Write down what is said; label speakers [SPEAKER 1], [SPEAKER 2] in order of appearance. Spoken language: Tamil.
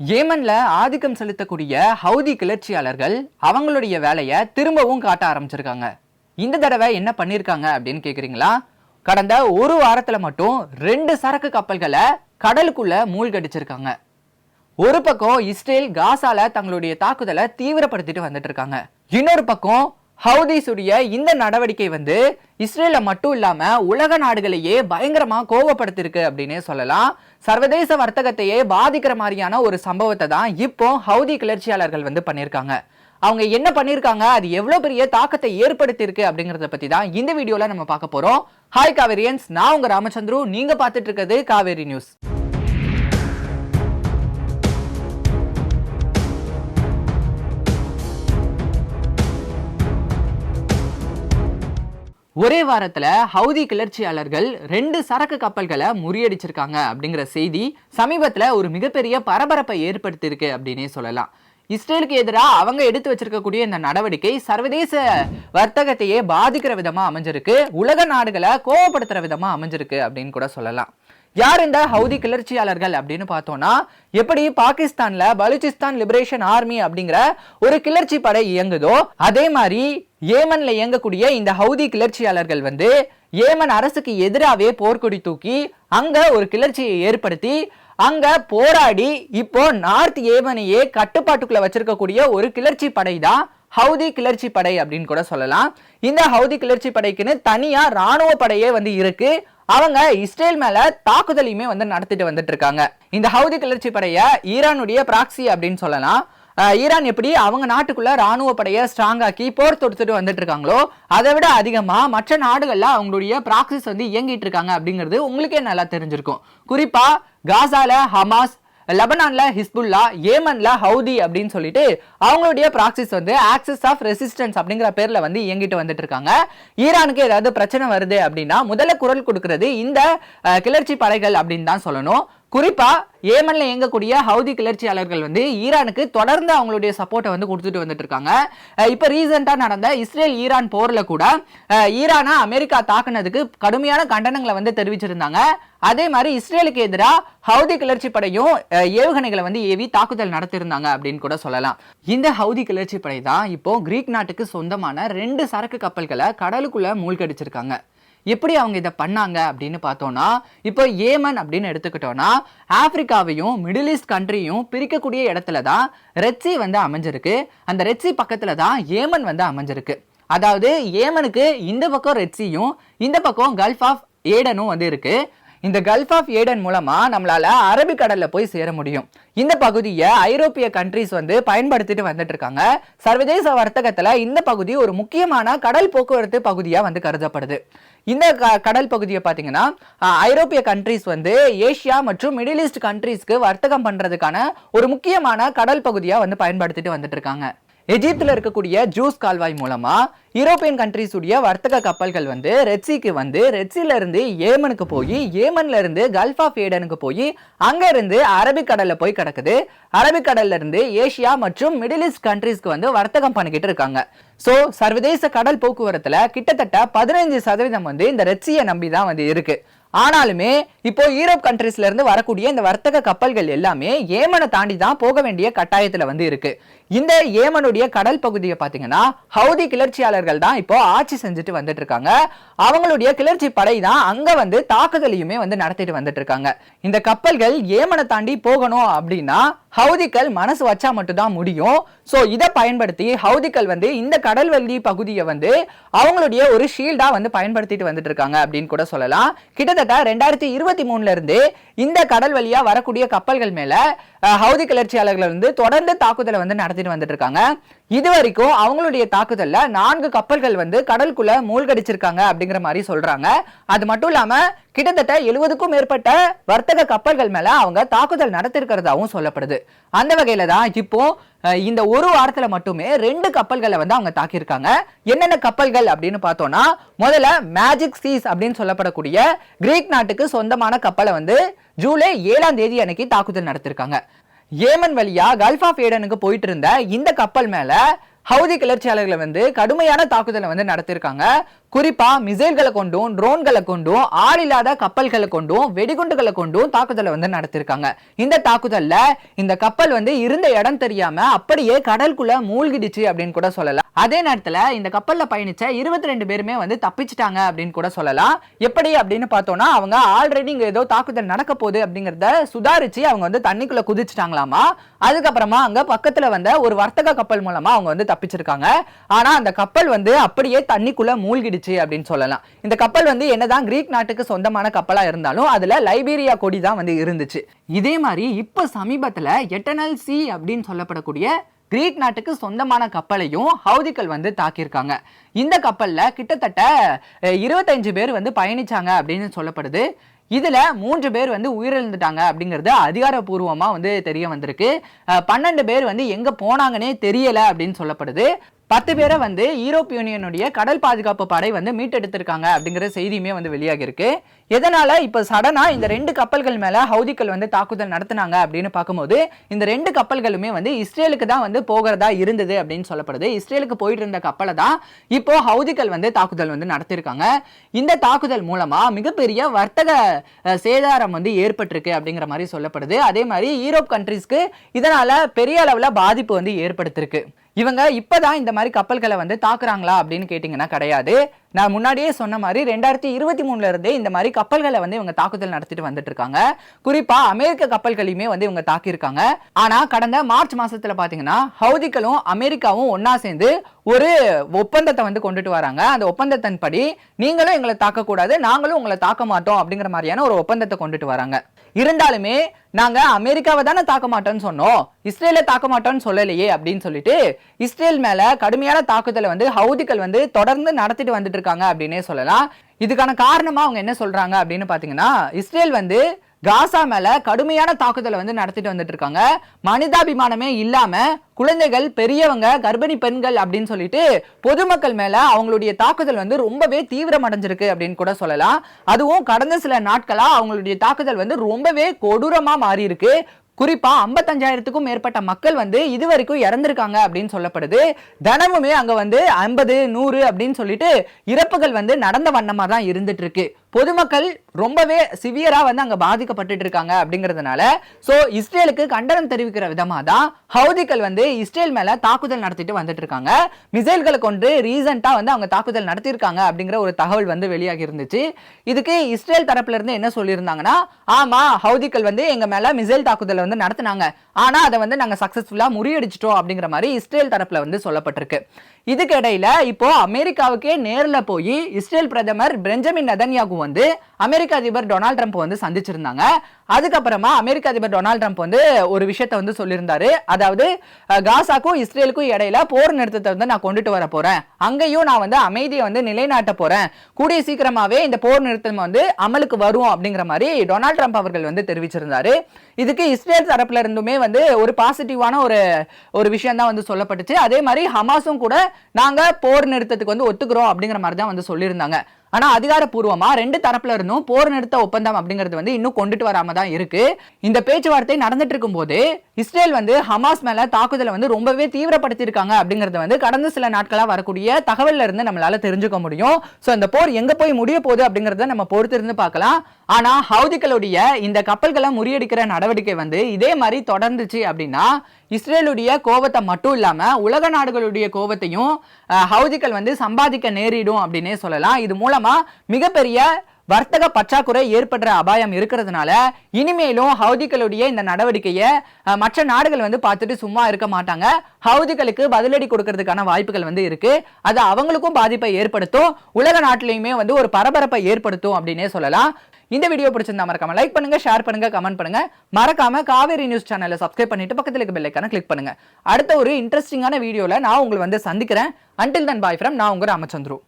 [SPEAKER 1] ஏமன்ல ஆதிக்கம் செலுத்தக்கூடிய ஹவுதி கிளர்ச்சியாளர்கள் அவங்களுடைய வேலையை திரும்பவும் காட்ட ஆரம்பிச்சிருக்காங்க. இந்த தடவை என்ன பண்ணிருக்காங்க அப்படின்னு கேக்குறீங்களா? கடந்த ஒரு வாரத்துல மட்டும் ரெண்டு சரக்கு கப்பல்களை கடலுக்குள்ள மூழ்கடிச்சிருக்காங்க. ஒரு பக்கம் இஸ்ரேல் காசால தங்களுடைய தாக்குதலை தீவிரப்படுத்திட்டு வந்துட்டு இருக்காங்க. இன்னொரு பக்கம் ஹவுதீஸுடைய இந்த நடவடிக்கை வந்து இஸ்ரேல மட்டும் இல்லாம உலக நாடுகளையே பயங்கரமா கோவப்படுத்திருக்கு அப்படின்னே சொல்லலாம். சர்வதேச வர்த்தகத்தையே பாதிக்கிற மாதிரியான ஒரு சம்பவத்தை தான் இப்போ ஹவுதி கிளர்ச்சியாளர்கள் வந்து பண்ணியிருக்காங்க. அவங்க என்ன பண்ணியிருக்காங்க? அது எவ்வளவு பெரிய தாக்கத்தை ஏற்படுத்தியிருக்கு அப்படிங்கறத பத்தி தான் இந்த வீடியோல நம்ம பார்க்க போறோம். ஹாய் காவேரியன்ஸ். நான் உங்க ராமச்சந்திரு. நீங்க பார்த்துட்டு இருக்கிறது காவேரி நியூஸ். ஒரே வாரத்துல ஹவுதி கிளர்ச்சியாளர்கள் ரெண்டு சரக்கு கப்பல்களை முறியடிச்சிருக்காங்க அப்படிங்கிற செய்தி சமீபத்துல ஒரு மிகப்பெரிய பரபரப்பை ஏற்படுத்தியிருக்கு அப்படின்னே சொல்லலாம். இஸ்ரேலுக்கு எதிராக அவங்க எடுத்து வச்சிருக்கக்கூடிய இந்த நடவடிக்கை சர்வதேச வர்த்தகத்தையே பாதிக்கிற விதமா அமைஞ்சிருக்கு. உலக நாடுகளை கோவப்படுத்துகிற விதமா அமைஞ்சிருக்கு அப்படின்னு கூட சொல்லலாம். யார் இந்த ஹவுதி கிளர்ச்சியாளர்கள் அப்படின்னு பார்த்தோம்னா எப்படி பாகிஸ்தான்ல பலூச்சிஸ்தான் லிபரேஷன் ஆர்மி அப்படிங்கிற ஒரு கிளர்ச்சி படை இயங்குதோ அதே மாதிரி ஏமன்ல இயங்கக்கூடிய இந்த ஹவுதி கிளர்ச்சியாளர்கள் வந்து ஏமன் அரசுக்கு எதிராகவே போர்க்கொடி தூக்கி அங்க ஒரு கிளர்ச்சியை ஏற்படுத்தி அங்க போராடி இப்போ நார்த் ஏமனையே கட்டுப்பாட்டுக்குள்ள வச்சிருக்கக்கூடிய ஒரு கிளர்ச்சி படை தான் ஹவுதி கிளர்ச்சி படை அப்படின்னு கூட சொல்லலாம். இந்த ஹவுதி கிளர்ச்சி படைக்குன்னு தனியா ராணுவ படையே வந்து இருக்கு. அவங்க இஸ்ரேல் மேல தாக்குதலையுமே வந்து நடத்திட்டு வந்துட்டு இருக்காங்க இந்த ஹவுதி கிளர்ச்சி படைய ஈரானுடைய பிராக்சி அப்படின்னு சொல்லலாம். ஈரான் எப்படி அவங்க நாட்டுக்குள்ள ராணுவ படையை ஸ்ட்ராங்காக்கி போர் தொடுத்துட்டு வந்துட்டு இருக்காங்களோ அதை விட அதிகமா மற்ற நாடுகள்ல அவங்களுடைய பிராக்சிஸ் வந்து இயங்கிட்டு இருக்காங்க அப்படிங்கிறது உங்களுக்கே நல்லா தெரிஞ்சிருக்கும். குறிப்பா காசால ஹமாஸ் லெபனான்ல ஹிஸ்புல்லா ஏமன்ல ஹவுதி அப்படின்னு சொல்லிட்டு அவங்களுடைய ப்ராக்சிஸ் வந்து ஆக்சிஸ் ஆஃப் ரெசிஸ்டன்ஸ் அப்படிங்கிற பேர்ல வந்து இயங்கிட்டு வந்துட்டு இருக்காங்க ஈரானுக்கு ஏதாவது பிரச்சனை வருது அப்படின்னா முதல்ல குரல் கொடுக்கறது இந்த கிளர்ச்சி படைகள் அப்படின்னு தான் சொல்லணும். குறிப்பாக ஏமனில் இயங்கக்கூடிய ஹவுதி கிளர்ச்சியாளர்கள் வந்து ஈரானுக்கு தொடர்ந்து அவங்களுடைய சப்போர்ட்டை வந்து கொடுத்துட்டு வந்துட்டு இருக்காங்க அஹ் நடந்த இஸ்ரேல் ஈரான் போரில் கூட ஈரானை அமெரிக்கா தாக்குனதுக்கு கடுமையான கண்டனங்களை வந்து தெரிவிச்சிருந்தாங்க. அதே மாதிரி இஸ்ரேலுக்கு எதிராக ஹவுதி கிளர்ச்சி படையும் ஏவுகணைகளை வந்து ஏவி தாக்குதல் நடத்தியிருந்தாங்க அப்படின்னு கூட சொல்லலாம். இந்த ஹவுதி கிளர்ச்சி படை தான் இப்போ கிரீக் நாட்டுக்கு சொந்தமான ரெண்டு சரக்கு கப்பல்களை கடலுக்குள்ள மூழ்கடிச்சிருக்காங்க. எப்படி அவங்க இதை பண்ணாங்க அப்படின்னு பார்த்தோம்னா இப்போ ஏமன் அப்படின்னு எடுத்துக்கிட்டோம்னா ஆப்பிரிக்காவையும் மிடில் ஈஸ்ட் கண்ட்ரியும் பிரிக்கக்கூடிய இடத்துல தான் ரெட்சி வந்து அமைஞ்சிருக்கு. அந்த ரெட்சி பக்கத்தில் தான் ஏமன் வந்து அமைஞ்சிருக்கு. அதாவது ஏமனுக்கு இந்த பக்கம் ரெட்சியும் இந்த பக்கம் கல்ஃப் ஆஃப் ஏடனும் வந்து இருக்குது இந்த கல்ஃப் ஆஃப் ஏடன் மூலமா நம்மளால அரபிக்கடல்ல போய் சேர முடியும். இந்த பகுதியை ஐரோப்பிய கண்ட்ரிஸ் வந்து பயன்படுத்திட்டு வந்துட்டு இருக்காங்க. சர்வதேச வர்த்தகத்துல இந்த பகுதி ஒரு முக்கியமான கடல் போக்குவரத்து பகுதியா வந்து கருதப்படுது. இந்த க- கடல் பகுதியை பார்த்தீங்கன்னா ஐரோப்பிய கண்ட்ரிஸ் வந்து ஏஷியா மற்றும் மிடில் ஈஸ்ட் கண்ட்ரிஸ்க்கு வர்த்தகம் பண்றதுக்கான ஒரு முக்கியமான கடல் பகுதியா வந்து பயன்படுத்திட்டு வந்துட்டு இருக்காங்க. எஜிப்தில் இருக்கக்கூடிய ஜூஸ் கால்வாய் மூலமாக யூரோப்பியன் கண்ட்ரிஸ் உடைய வர்த்தக கப்பல்கள் வந்து ரெட்சிக்கு வந்து ரெட்சில இருந்து ஏமனுக்கு போய் ஏமன்ல இருந்து கல்ஃப் ஆஃப் ஏடனுக்கு போய் அங்க இருந்து அரபிக்கடல்ல போய் கிடக்குது. அரபிக்கடல்ல இருந்து ஏஷியா மற்றும் மிடில் ஈஸ்ட் கண்ட்ரிஸ்க்கு வந்து வர்த்தகம் பண்ணிக்கிட்டு இருக்காங்க. ஸோ சர்வதேச கடல் போக்குவரத்துல கிட்டத்தட்ட பதினைஞ்சு சதவீதம் வந்து இந்த ரெட்சியை நம்பி தான் வந்து இருக்கு. ஆனாலுமே இப்போ யூரோப் கண்ட்ரீஸ்ல இருந்து வரக்கூடிய இந்த வர்த்தக கப்பல்கள் எல்லாமே ஏமனை தாண்டி தான் போக வேண்டிய கட்டாயத்துல வந்து இருக்கு. இந்த ஏமனுடைய கடல் பகுதியை பாத்தீங்கன்னா ஹவுதி கிளர்ச்சியாளர்கள் தான் இப்போ ஆட்சி செஞ்சுட்டு வந்துட்டு இருக்காங்க அவங்களுடைய கிளர்ச்சி படை தான் அங்க வந்து தாக்குதலையுமே வந்து நடத்திட்டு வந்துட்டு இருக்காங்க இந்த கப்பல்கள் ஏமனை தாண்டி போகணும் அப்படின்னா ஹவுதிக்கள் மனசு வச்சா மட்டும்தான் முடியும். சோ இதை பயன்படுத்தி ஹவுதிக்கள் வந்து இந்த கடல்வெளி பகுதியை வந்து அவங்களுடைய ஒரு ஷீல்டா வந்து பயன்படுத்திட்டு வந்துட்டு இருக்காங்க அப்படின்னு கூட சொல்லலாம். கிட்டத்தட்ட ரெண்டாயிரத்தி இருபத்தி மூணுல இருந்து இந்த கடல் வழியா வரக்கூடிய கப்பல்கள் மேல ஹவுதி கிளர்ச்சியாளர்கள் வந்து தொடர்ந்து தாக்குதலை வந்து நடத்திட்டு வந்துட்டு இருக்காங்க இது வரைக்கும் அவங்களுடைய தாக்குதல்ல நான்கு கப்பல்கள் வந்து கடலுக்குள்ள மூழ்கடிச்சிருக்காங்க அப்படிங்கிற மாதிரி சொல்றாங்க. அது மட்டும் இல்லாம கிட்டத்தட்ட எழுபதுக்கும் மேற்பட்ட வர்த்தக கப்பல்கள் மேல அவங்க தாக்குதல் நடத்திருக்கிறதாவும் சொல்லப்படுது. அந்த வகையில தான் இப்போ இந்த ஒரு வாரத்துல மட்டுமே ரெண்டு கப்பல்களை வந்து அவங்க தாக்கியிருக்காங்க. என்னென்ன கப்பல்கள் அப்படின்னு பார்த்தோம்னா முதல்ல மேஜிக் சீஸ் அப்படின்னு சொல்லப்படக்கூடிய கிரீக் நாட்டுக்கு சொந்தமான கப்பலை வந்து ஜூலை ஏழாம் தேதி அன்னைக்கு தாக்குதல் நடத்திருக்காங்க. ஏமன் வழியா கல்ஃப் ஆஃப் ஏடனுக்கு போயிட்டு இருந்த இந்த கப்பல் மேல ஹவுதி கிளர்ச்சியாளர்களை வந்து கடுமையான தாக்குதலை வந்து நடத்திருக்காங்க. குறிப்பா மிசைல்களை கொண்டும் ட்ரோன்களை கொண்டும் ஆள் இல்லாத கப்பல்களை கொண்டும் வெடிகுண்டுகளை கொண்டும் தாக்குதலை வந்து நடத்திருக்காங்க. இந்த தாக்குதல்ல இந்த கப்பல் வந்து இருந்த இடம் தெரியாம அப்படியே கடலுக்குள்ள மூழ்கிடுச்சு அப்படின்னு கூட சொல்லலாம். அதே நேரத்துல இந்த கப்பல்ல பயணிச்ச இருபத்தி ரெண்டு பேருமே வந்து தப்பிச்சிட்டாங்க அப்படின்னு கூட சொல்லலாம். எப்படி அப்படின்னு பார்த்தோம்னா அவங்க ஆல்ரெடி இங்க ஏதோ தாக்குதல் நடக்க போகுது அப்படிங்கறத சுதாரிச்சு அவங்க வந்து தண்ணிக்குள்ள குதிச்சிட்டாங்களாமா? அதுக்கப்புறமா அங்க பக்கத்துல வந்த ஒரு வர்த்தக கப்பல் மூலமா அவங்க வந்து தப்பிச்சிருக்காங்க. ஆனா அந்த கப்பல் வந்து அப்படியே தண்ணிக்குள்ள மூழ்கிடுச்சு. அப்படின்னு சொல்லலாம். இந்த கப்பல் வந்து என்னதான் கிரீக் நாட்டுக்கு சொந்தமான கப்பலாக இருந்தாலும் அதில் லைபீரியா கொடி தான் வந்து இருந்துச்சு. இதே மாதிரி இப்போ சமீபத்தில் எட்டனல் சி அப்படின்னு சொல்லப்படக்கூடிய கிரீக் நாட்டுக்கு சொந்தமான கப்பலையும் ஹவுதிகள் வந்து தாக்கியிருக்காங்க. இந்த கப்பலில் கிட்டத்தட்ட இருபத்தஞ்சு பேர் வந்து பயணிச்சாங்க அப்படின்னு சொல்லப்படுது. இதில் மூன்று பேர் வந்து உயிரிழந்துட்டாங்க அப்படிங்கிறது அதிகாரப்பூர்வமாக வந்து தெரிய வந்திருக்கு. பன்னெண்டு பேர் வந்து எங்கே போனாங்கன்னே தெரியலை அப்படின்னு சொல்லப்படுது. பத்து பேரை வந்து யூரோப் யூனியனுடைய கடல் பாதுகாப்பு படை வந்து மீட்டெடுத்திருக்காங்க அப்படிங்கிற செய்தியுமே வந்து வெளியாகி இருக்கு எதனால இப்போ சடனாக இந்த ரெண்டு கப்பல்கள் மேலே ஹவுதிக்கள் வந்து தாக்குதல் நடத்தினாங்க அப்படின்னு பார்க்கும்போது இந்த ரெண்டு கப்பல்களுமே வந்து இஸ்ரேலுக்கு தான் வந்து போகிறதா இருந்தது அப்படின்னு சொல்லப்படுது. இஸ்ரேலுக்கு போயிட்டு இருந்த கப்பலை தான் இப்போ ஹவுதிகள் வந்து தாக்குதல் வந்து நடத்தியிருக்காங்க. இந்த தாக்குதல் மூலமாக மிகப்பெரிய வர்த்தக சேதாரம் வந்து ஏற்பட்டிருக்கு அப்படிங்கிற மாதிரி சொல்லப்படுது. அதே மாதிரி யூரோப் கண்ட்ரீஸ்க்கு இதனால் பெரிய அளவில் பாதிப்பு வந்து ஏற்படுத்திருக்கு இவங்க இப்பதான் இந்த மாதிரி கப்பல்களை வந்து தாக்குறாங்களா அப்படின்னு கேட்டிங்கன்னா கிடையாது. நான் முன்னாடியே சொன்ன மாதிரி ரெண்டாயிரத்தி இருபத்தி மூணுல இருந்தே இந்த மாதிரி கப்பல்களை வந்து இவங்க தாக்குதல் நடத்திட்டு வந்துட்டு இருக்காங்க குறிப்பா அமெரிக்க கப்பல்களையுமே வந்து இவங்க தாக்கியிருக்காங்க. ஆனா கடந்த மார்ச் மாசத்துல பாத்தீங்கன்னா ஹவுதிகளும் அமெரிக்காவும் ஒன்னா சேர்ந்து ஒரு ஒப்பந்தத்தை வந்து கொண்டுட்டு வராங்க. அந்த ஒப்பந்தத்தின்படி நீங்களும் எங்களை தாக்கக்கூடாது நாங்களும் உங்களை தாக்க மாட்டோம் அப்படிங்கிற மாதிரியான ஒரு ஒப்பந்தத்தை கொண்டுட்டு வராங்க. இருந்தாலுமே நாங்க அமெரிக்காவை தானே தாக்க மாட்டோம்னு சொன்னோம். இஸ்ரேலை தாக்க மாட்டோம்னு சொல்லலையே அப்படின்னு சொல்லிட்டு இஸ்ரேல் மேல கடுமையான தாக்குதலை வந்து ஹவுதிகள் வந்து தொடர்ந்து நடத்திட்டு வந்துட்டு இருக்காங்க அப்படின்னே சொல்லலாம். இதுக்கான காரணமா அவங்க என்ன சொல்றாங்க அப்படின்னு பாத்தீங்கன்னா இஸ்ரேல் வந்து காசா மேல கடுமையான தாக்குதலை வந்து நடத்திட்டு வந்துட்டு இருக்காங்க மனிதாபிமானமே இல்லாம குழந்தைகள் பெரியவங்க கர்ப்பிணி பெண்கள் அப்படின்னு சொல்லிட்டு பொதுமக்கள் மேல அவங்களுடைய தாக்குதல் வந்து ரொம்பவே தீவிரமடைஞ்சிருக்கு அப்படின்னு கூட சொல்லலாம். அதுவும் கடந்த சில நாட்களா அவங்களுடைய தாக்குதல் வந்து ரொம்பவே கொடூரமா மாறி இருக்கு குறிப்பா ஐம்பத்தஞ்சாயிரத்துக்கும் மேற்பட்ட மக்கள் வந்து இது வரைக்கும் இறந்திருக்காங்க அப்படின்னு சொல்லப்படுது. தினமுமே அங்க வந்து ஐம்பது நூறு அப்படின்னு சொல்லிட்டு இறப்புகள் வந்து நடந்த வண்ணமா தான் இருந்துட்டு இருக்கு பொதுமக்கள் ரொம்பவே சிவியராக வந்து அங்கே பாதிக்கப்பட்டுட்டு இருக்காங்க அப்படிங்கிறதுனால ஸோ இஸ்ரேலுக்கு கண்டனம் தெரிவிக்கிற விதமா தான் ஹவுதிகள் வந்து இஸ்ரேல் மேலே தாக்குதல் நடத்திட்டு வந்துட்டு இருக்காங்க மிசைல்களை கொண்டு ரீசெண்டாக வந்து அவங்க தாக்குதல் நடத்தியிருக்காங்க அப்படிங்கிற ஒரு தகவல் வந்து வெளியாகி இருந்துச்சு. இதுக்கு இஸ்ரேல் தரப்புல இருந்து என்ன சொல்லியிருந்தாங்கன்னா ஆமாம் ஹவுதிகள் வந்து எங்கள் மேலே மிசைல் தாக்குதலை வந்து நடத்தினாங்க. ஆனால் அதை வந்து நாங்கள் சக்ஸஸ்ஃபுல்லாக முறியடிச்சிட்டோம் அப்படிங்கிற மாதிரி இஸ்ரேல் தரப்பில் வந்து சொல்லப்பட்டிருக்கு. இதுக்கு இடையில இப்போ அமெரிக்காவுக்கே நேரில் போய் இஸ்ரேல் பிரதமர் பெஞ்சமின் நெதன்யாகு வந்து அமெரிக்க அதிபர் டொனால்ட் ட்ரம்ப் வந்து சந்திச்சிருந்தாங்க. அதுக்கப்புறமா அமெரிக்க அதிபர் டொனால்ட் ட்ரம்ப் வந்து ஒரு விஷயத்தை வந்து சொல்லியிருந்தாரு. அதாவது காசாக்கும் இஸ்ரேலுக்கும் இடையில போர் நிறுத்தத்தை வந்து நான் கொண்டுட்டு வர போறேன். அங்கேயும் நான் வந்து அமைதியை வந்து நிலைநாட்ட போறேன். கூடிய சீக்கிரமாவே இந்த போர் நிறுத்தம் வந்து அமலுக்கு வரும் அப்படிங்கிற மாதிரி டொனால்ட் ட்ரம்ப் அவர்கள் வந்து தெரிவிச்சிருந்தாரு. இதுக்கு இஸ்ரேல் தரப்புல இருந்துமே வந்து ஒரு பாசிட்டிவான ஒரு ஒரு விஷயம் தான் வந்து சொல்லப்பட்டுச்சு. அதே மாதிரி ஹமாஸும் கூட நாங்க போர் நிறுத்தத்துக்கு வந்து ஒத்துக்கிறோம் அப்படிங்கிற மாதிரி தான் வந்து சொல்லியிருந்தாங்க. ஆனா அதிகாரப்பூர்வமா ரெண்டு தரப்புல இருந்தும் போர் நிறுத்த ஒப்பந்தம் அப்படிங்கிறது வந்து இன்னும் கொண்டுட்டு வராம தான் இருக்கு. இந்த பேச்சுவார்த்தை நடந்துட்டு இருக்கும்போது இஸ்ரேல் வந்து ஹமாஸ் மேல தாக்குதலை வந்து ரொம்பவே தீவிரப்படுத்தியிருக்காங்க அப்படிங்கறது வந்து கடந்த சில நாட்களா வரக்கூடிய தகவல்ல இருந்து நம்மளால தெரிஞ்சுக்க முடியும். சோ இந்த போர் எங்க போய் முடிய போகுது அப்படிங்கறத நம்ம பொறுத்திருந்து பார்க்கலாம். ஆனா ஹவுதிகளுடைய இந்த கப்பல்களை முறியடிக்கிற நடவடிக்கை வந்து இதே மாதிரி தொடர்ந்துச்சு அப்படின்னா இஸ்ரேலுடைய கோவத்தை மட்டும் இல்லாம உலக நாடுகளுடைய கோவத்தையும் ஹவுதிகள் வந்து சம்பாதிக்க நேரிடும் அப்படின்னே சொல்லலாம். இது மூலம் மிகப்பெரிய வர்த்தக பற்றாக்குறை ஏற்படுற அபாயம் இருக்கிறதுனால இனிமேலும் ஹவுதிகளுடைய இந்த நடவடிக்கையை மற்ற நாடுகள் வந்து பார்த்துட்டு சும்மா இருக்க மாட்டாங்க. ஹவுதிகளுக்கு பதிலடி கொடுக்கறதுக்கான வாய்ப்புகள் வந்து இருக்கு. அது அவங்களுக்கும் பாதிப்பை ஏற்படுத்தும். உலக நாட்டிலையுமே வந்து ஒரு பரபரப்பை ஏற்படுத்தும் அப்படின்னே சொல்லலாம். இந்த வீடியோ பிடிச்சிருந்தா மறக்காம லைக் பண்ணுங்க ஷேர் பண்ணுங்க கமெண்ட் பண்ணுங்க. மறக்காம காவேரி நியூஸ் சேனலை சப்ஸ்கிரைப் பண்ணிட்டு பக்கத்துல இருக்க பெல்லைக்கான கிளிக் பண்ணுங்க. அடுத்த ஒரு இன்ட்ரெஸ்டிங்கான வீடியோவில் நான் உங்களை வந்து சந்திக்கிறேன். அன்டில் தன் பாய் ஃப்ரம் நான் உங்கள் ராமச்சந்திரு.